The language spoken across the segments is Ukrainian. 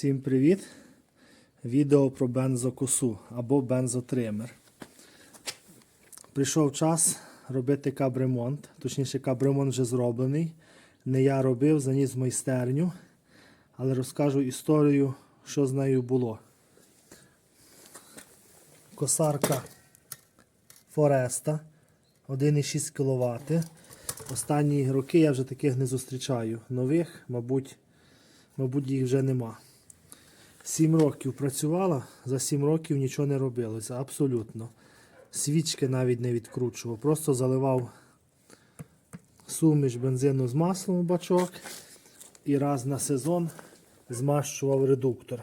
Всім привіт! Відео про бензокосу або бензотример. Прийшов час робити кабремонт. Точніше, кабремонт вже зроблений. Не я робив, заніс майстерню. Але розкажу історію, що з нею було. Косарка Фореста 1,6 кВт. Останні роки я вже таких не зустрічаю. Нових, мабуть, мабуть, їх вже нема. Сім років працювала, за сім років нічого не робилося, абсолютно. Свічки навіть не відкручував. Просто заливав суміш бензину з маслом у бачок і раз на сезон змащував редуктор.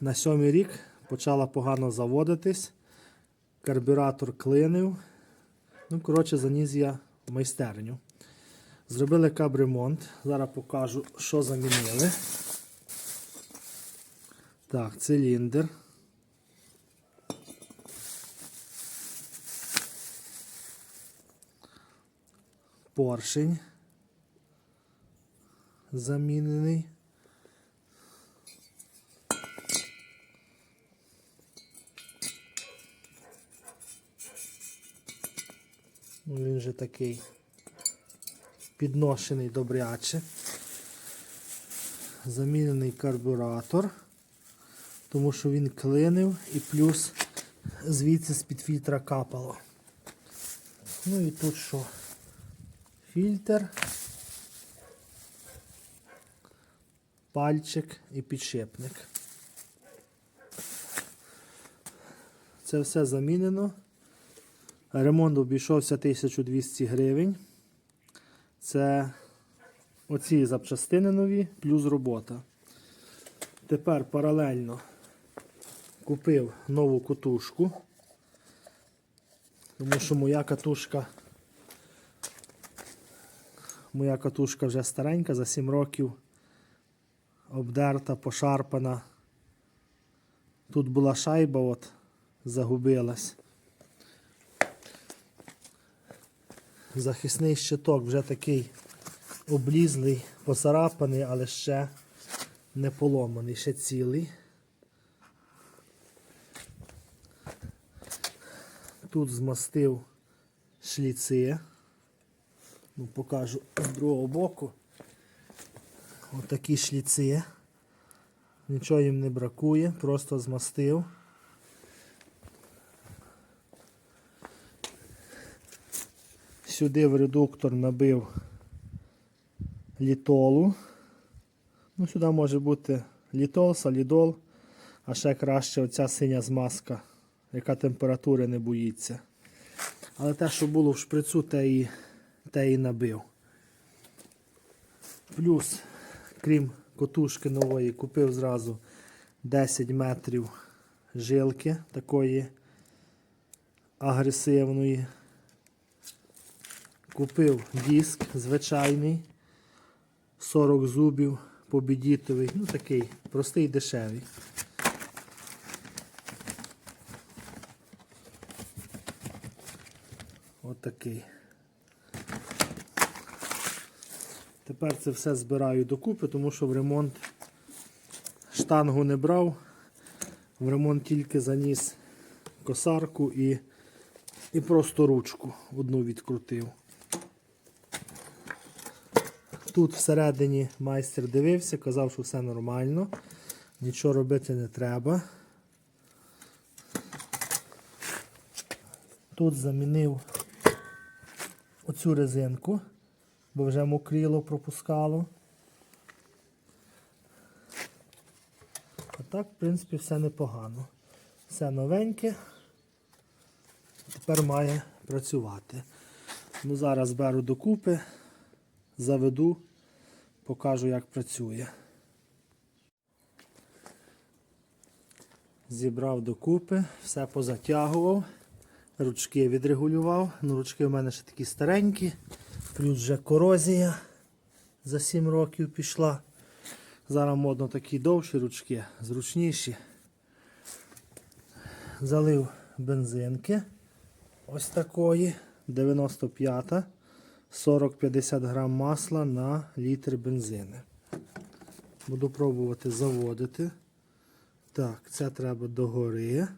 На сьомий рік почала погано заводитись, карбюратор клинив. Ну, коротше, заніс я в майстерню. Зробили кабремонт. Зараз покажу, що замінили. Так, циліндр. Поршень. Замінений. Він же такий підношений добряче. Замінений карбюратор, тому що він клинив і плюс звідси з-під фільтра капало. Ну і тут що? Фільтр, пальчик і підшипник. Це все замінено. Ремонт обійшовся 1200 гривень. Це оці запчастини нові, плюс робота. Тепер паралельно купив нову катушку, тому що моя катушка, моя катушка вже старенька, за 7 років обдерта, пошарпана. Тут була шайба, от загубилась. Захисний щиток вже такий облізлий, поцарапаний, але ще не поломаний, ще цілий. Тут змастив шліци. Ну, покажу з другого боку. Отакі шліци. Нічого їм не бракує, просто змастив. Сюди в редуктор набив літолу. Ну, Сюди може бути літол, солідол, а ще краще оця синя змазка, яка температури не боїться. Але те, що було в шприцу, те і, те і набив. Плюс, крім котушки нової, купив зразу 10 метрів жилки такої агресивної. Купив диск звичайний, 40 зубів, побідітовий, ну такий простий дешевий. От. Тепер це все збираю докупи, тому що в ремонт штангу не брав, в ремонт тільки заніс косарку і, і просто ручку одну відкрутив. Тут всередині майстер дивився, казав, що все нормально, нічого робити не треба. Тут замінив оцю резинку, бо вже мокріло пропускало. А так, в принципі, все непогано. Все новеньке. Тепер має працювати. Ну, Зараз беру докупи заведу, покажу, як працює. Зібрав докупи, все позатягував, ручки відрегулював. Ну, Ручки в мене ще такі старенькі, плюс вже корозія за 7 років пішла. Зараз модно такі довші ручки, зручніші. Залив бензинки ось такої, 95-та. 40-50 грам масла на літр бензину. Буду пробувати заводити. Так, це треба догори.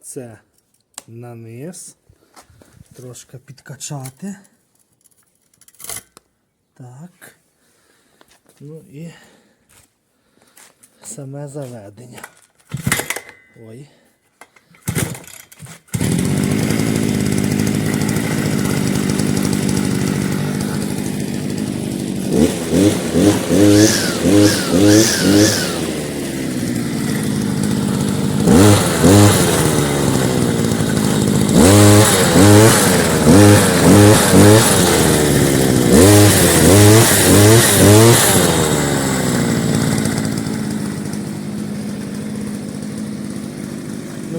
Це на низ. Трошки підкачати. Так. Ну і саме заведення. Ой. Ну,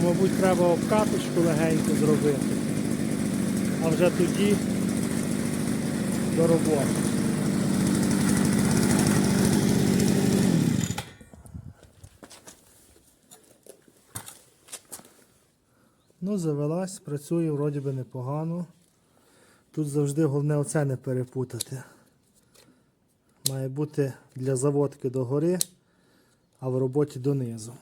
мабуть, треба обкаточку легенько зробити. А вже тоді до роботи. Ну, завелась, працює вроді би непогано. Тут завжди головне оце не перепутати. Має бути для заводки догори, а в роботі донизу.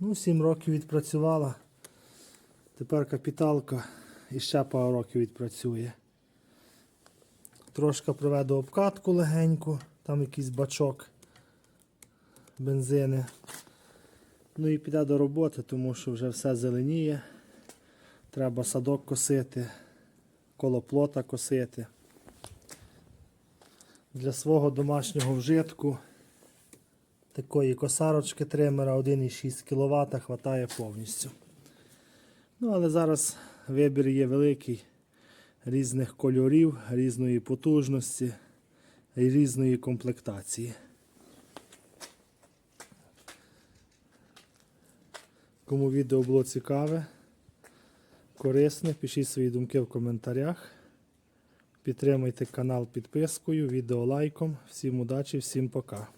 Ну, 7 років відпрацювала. Тепер капіталка і ще пару років відпрацює. Трошки проведу обкатку легеньку, там якийсь бачок бензини. Ну і піде до роботи, тому що вже все зеленіє. Треба садок косити, коло плота косити. Для свого домашнього вжитку такої косарочки тримера 1,6 кВт хватає повністю. Ну, але зараз вибір є великий різних кольорів, різної потужності і різної комплектації. Кому відео було цікаве, корисне, пишіть свої думки в коментарях. Підтримайте канал підпискою, відео лайком. Всім удачі, всім пока.